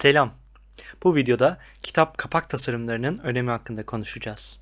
Selam. Bu videoda kitap kapak tasarımlarının önemi hakkında konuşacağız.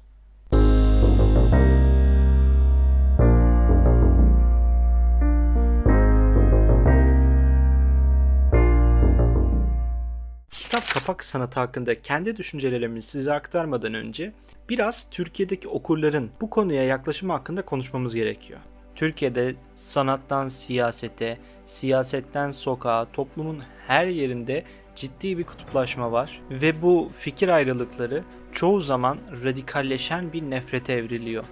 Kitap kapak sanatı hakkında kendi düşüncelerimi size aktarmadan önce biraz Türkiye'deki okurların bu konuya yaklaşımı hakkında konuşmamız gerekiyor. Türkiye'de sanattan siyasete, siyasetten sokağa, toplumun her yerinde ciddi bir kutuplaşma var ve bu fikir ayrılıkları çoğu zaman radikalleşen bir nefrete evriliyor.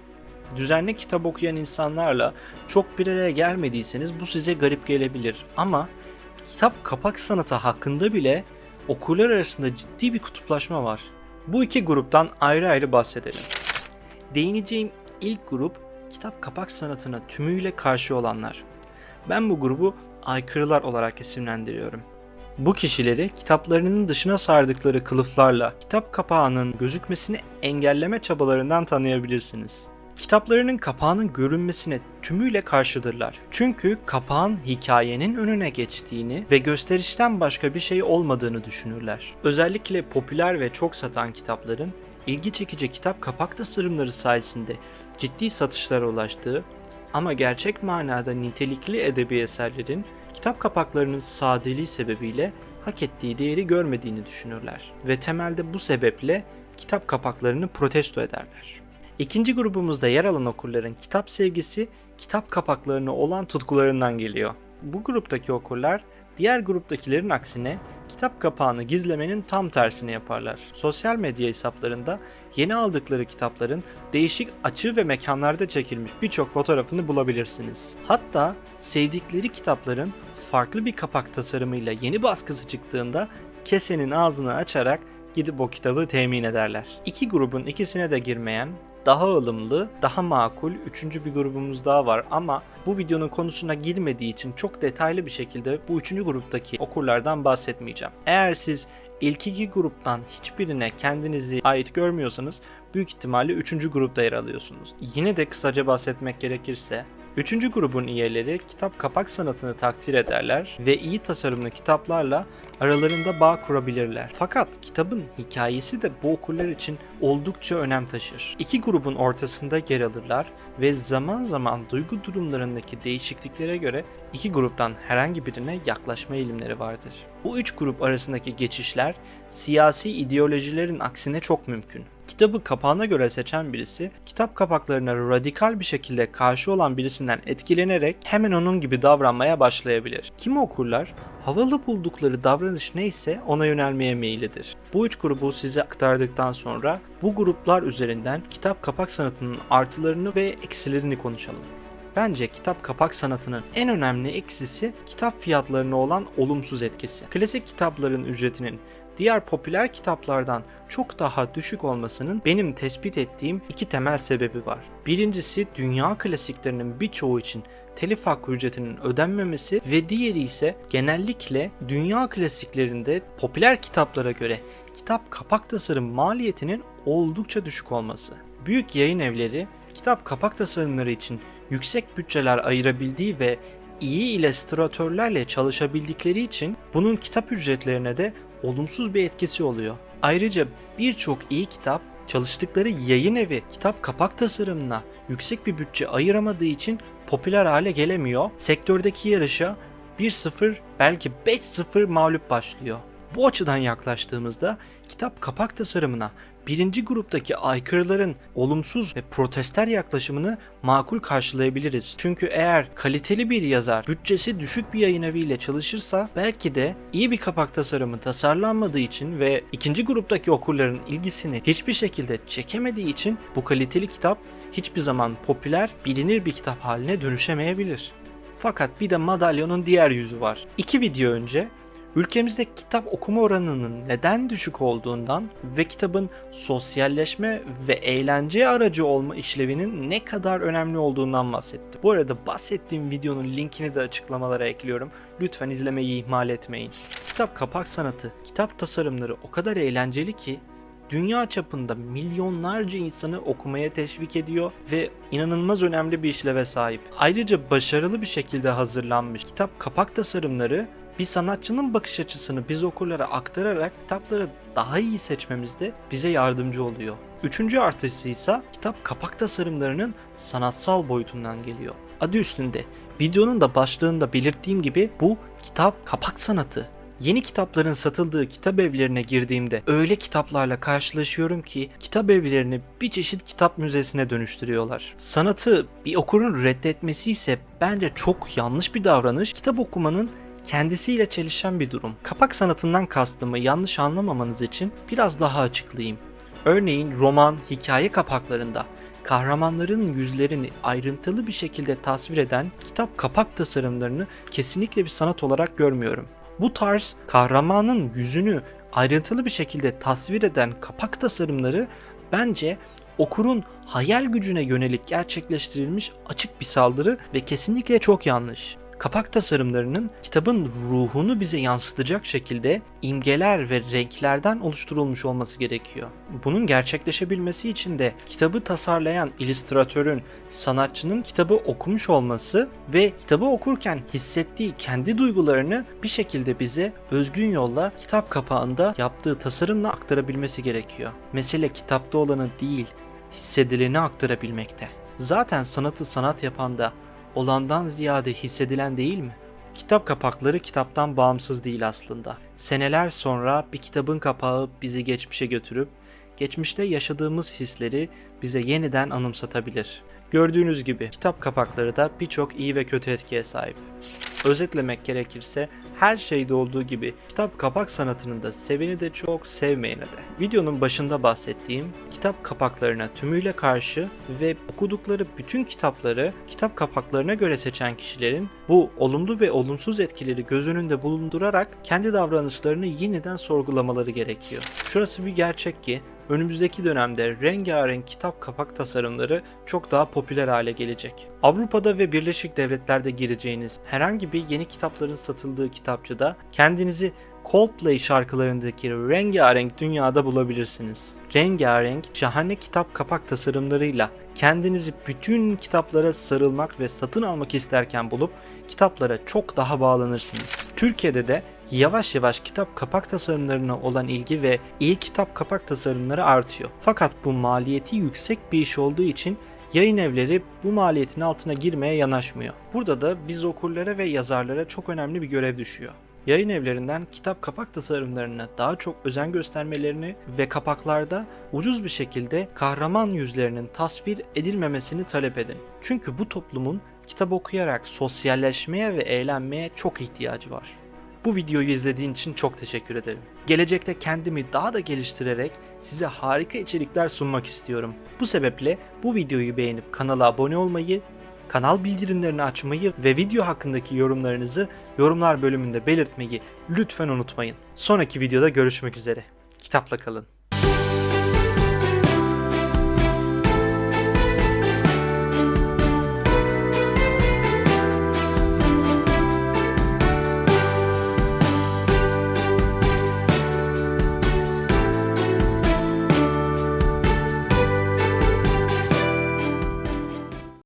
Düzenli kitap okuyan insanlarla çok bir araya gelmediyseniz bu size garip gelebilir ama kitap kapak sanatı hakkında bile okurlar arasında ciddi bir kutuplaşma var. Bu iki gruptan ayrı ayrı bahsedelim. Değineceğim ilk grup kitap kapak sanatına tümüyle karşı olanlar. Ben bu grubu aykırılar olarak isimlendiriyorum. Bu kişileri kitaplarının dışına sardıkları kılıflarla kitap kapağının gözükmesini engelleme çabalarından tanıyabilirsiniz. Kitaplarının kapağının görünmesine tümüyle karşıdırlar. Çünkü kapağın hikayenin önüne geçtiğini ve gösterişten başka bir şey olmadığını düşünürler. Özellikle popüler ve çok satan kitapların ilgi çekici kitap kapak tasarımları sayesinde ciddi satışlara ulaştığı ama gerçek manada nitelikli edebi eserlerin kitap kapaklarının sadeliği sebebiyle hak ettiği değeri görmediğini düşünürler ve temelde bu sebeple kitap kapaklarını protesto ederler. İkinci grubumuzda yer alan okurların kitap sevgisi kitap kapaklarına olan tutkularından geliyor. Bu gruptaki okurlar diğer gruptakilerin aksine kitap kapağını gizlemenin tam tersini yaparlar. Sosyal medya hesaplarında yeni aldıkları kitapların değişik açı ve mekanlarda çekilmiş birçok fotoğrafını bulabilirsiniz. Hatta sevdikleri kitapların farklı bir kapak tasarımıyla yeni baskısı çıktığında kesenin ağzını açarak gidip o kitabı temin ederler. İki grubun ikisine de girmeyen daha ılımlı, daha makul üçüncü bir grubumuz daha var ama bu videonun konusuna girmediği için çok detaylı bir şekilde bu üçüncü gruptaki okurlardan bahsetmeyeceğim. Eğer siz ilk iki gruptan hiçbirine kendinizi ait görmüyorsanız büyük ihtimalle üçüncü grupta yer alıyorsunuz. Yine de kısaca bahsetmek gerekirse Üçüncü grubun üyeleri kitap kapak sanatını takdir ederler ve iyi tasarımlı kitaplarla aralarında bağ kurabilirler. Fakat kitabın hikayesi de bu okurlar için oldukça önem taşır. İki grubun ortasında yer alırlar ve zaman zaman duygu durumlarındaki değişikliklere göre iki gruptan herhangi birine yaklaşma eğilimleri vardır. Bu üç grup arasındaki geçişler siyasi ideolojilerin aksine çok mümkün. Kitabı kapağına göre seçen birisi, kitap kapaklarına radikal bir şekilde karşı olan birisinden etkilenerek hemen onun gibi davranmaya başlayabilir. Kimi okurlar havalı buldukları davranış neyse ona yönelmeye meyillidir. Bu üç grubu size aktardıktan sonra bu gruplar üzerinden kitap kapak sanatının artılarını ve eksilerini konuşalım. Bence kitap kapak sanatının en önemli eksisi kitap fiyatlarına olan olumsuz etkisi. Klasik kitapların ücretinin diğer popüler kitaplardan çok daha düşük olmasının benim tespit ettiğim iki temel sebebi var. Birincisi dünya klasiklerinin birçoğu için telif hakkı ücretinin ödenmemesi ve diğeri ise genellikle dünya klasiklerinde popüler kitaplara göre kitap kapak tasarım maliyetinin oldukça düşük olması. Büyük yayın evleri kitap kapak tasarımları için yüksek bütçeler ayırabildiği ve iyi illüstratörlerle çalışabildikleri için bunun kitap ücretlerine de olumsuz bir etkisi oluyor. Ayrıca birçok iyi kitap çalıştıkları yayın evi kitap kapak tasarımına yüksek bir bütçe ayıramadığı için popüler hale gelemiyor. Sektördeki yarışa 1-0 belki 5-0 mağlup başlıyor. Bu açıdan yaklaştığımızda kitap kapak tasarımına birinci gruptaki aykırıların olumsuz ve protester yaklaşımını makul karşılayabiliriz. Çünkü eğer kaliteli bir yazar bütçesi düşük bir yayın eviyle çalışırsa belki de iyi bir kapak tasarımı tasarlanmadığı için ve ikinci gruptaki okurların ilgisini hiçbir şekilde çekemediği için bu kaliteli kitap hiçbir zaman popüler, bilinir bir kitap haline dönüşemeyebilir. Fakat bir de madalyonun diğer yüzü var. İki video önce ülkemizde kitap okuma oranının neden düşük olduğundan ve kitabın sosyalleşme ve eğlence aracı olma işlevinin ne kadar önemli olduğundan bahsettim. Bu arada bahsettiğim videonun linkini de açıklamalara ekliyorum. Lütfen izlemeyi ihmal etmeyin. Kitap kapak sanatı, kitap tasarımları o kadar eğlenceli ki dünya çapında milyonlarca insanı okumaya teşvik ediyor ve inanılmaz önemli bir işleve sahip. Ayrıca başarılı bir şekilde hazırlanmış kitap kapak tasarımları bir sanatçının bakış açısını biz okurlara aktararak kitapları daha iyi seçmemizde bize yardımcı oluyor. Üçüncü artısı ise kitap kapak tasarımlarının sanatsal boyutundan geliyor. Adı üstünde. Videonun da başlığında belirttiğim gibi bu kitap kapak sanatı. Yeni kitapların satıldığı kitap evlerine girdiğimde öyle kitaplarla karşılaşıyorum ki kitap evlerini bir çeşit kitap müzesine dönüştürüyorlar. Sanatı bir okurun reddetmesi ise bence çok yanlış bir davranış. Kitap okumanın kendisiyle çelişen bir durum. Kapak sanatından kastımı yanlış anlamamanız için biraz daha açıklayayım. Örneğin roman, hikaye kapaklarında kahramanların yüzlerini ayrıntılı bir şekilde tasvir eden kitap kapak tasarımlarını kesinlikle bir sanat olarak görmüyorum. Bu tarz kahramanın yüzünü ayrıntılı bir şekilde tasvir eden kapak tasarımları bence okurun hayal gücüne yönelik gerçekleştirilmiş açık bir saldırı ve kesinlikle çok yanlış. Kapak tasarımlarının kitabın ruhunu bize yansıtacak şekilde imgeler ve renklerden oluşturulmuş olması gerekiyor. Bunun gerçekleşebilmesi için de kitabı tasarlayan illüstratörün, sanatçının kitabı okumuş olması ve kitabı okurken hissettiği kendi duygularını bir şekilde bize özgün yolla kitap kapağında yaptığı tasarımla aktarabilmesi gerekiyor. Mesele kitapta olanı değil, hissedileni aktarabilmekte. Zaten sanatı sanat yapan da olandan ziyade hissedilen değil mi? Kitap kapakları kitaptan bağımsız değil aslında. Seneler sonra bir kitabın kapağı bizi geçmişe götürüp geçmişte yaşadığımız hisleri bize yeniden anımsatabilir. Gördüğünüz gibi kitap kapakları da birçok iyi ve kötü etkiye sahip. Özetlemek gerekirse her şeyde olduğu gibi kitap kapak sanatının da seveni de çok sevmeyeni de. Videonun başında bahsettiğim kitap kapaklarına tümüyle karşı ve okudukları bütün kitapları kitap kapaklarına göre seçen kişilerin bu olumlu ve olumsuz etkileri göz önünde bulundurarak kendi davranışlarını yeniden sorgulamaları gerekiyor. Şurası bir gerçek ki önümüzdeki dönemde rengarenk kitap kapak tasarımları çok daha popüler hale gelecek. Avrupa'da ve Birleşik Devletler'de gireceğiniz herhangi bir yeni kitapların satıldığı kitapçıda kendinizi Coldplay şarkılarındaki rengarenk dünyada bulabilirsiniz. Rengarenk, şahane kitap kapak tasarımlarıyla kendinizi bütün kitaplara sarılmak ve satın almak isterken bulup kitaplara çok daha bağlanırsınız. Türkiye'de de yavaş yavaş kitap kapak tasarımlarına olan ilgi ve iyi kitap kapak tasarımları artıyor. Fakat bu maliyeti yüksek bir iş olduğu için yayın evleri bu maliyetin altına girmeye yanaşmıyor. Burada da biz okurlara ve yazarlara çok önemli bir görev düşüyor. Yayın evlerinden kitap kapak tasarımlarına daha çok özen göstermelerini ve kapaklarda ucuz bir şekilde kahraman yüzlerinin tasvir edilmemesini talep edin. Çünkü bu toplumun kitap okuyarak sosyalleşmeye ve eğlenmeye çok ihtiyacı var. Bu videoyu izlediğin için çok teşekkür ederim. Gelecekte kendimi daha da geliştirerek size harika içerikler sunmak istiyorum. Bu sebeple bu videoyu beğenip kanala abone olmayı, kanal bildirimlerini açmayı ve video hakkındaki yorumlarınızı yorumlar bölümünde belirtmeyi lütfen unutmayın. Sonraki videoda görüşmek üzere. Kitapla kalın.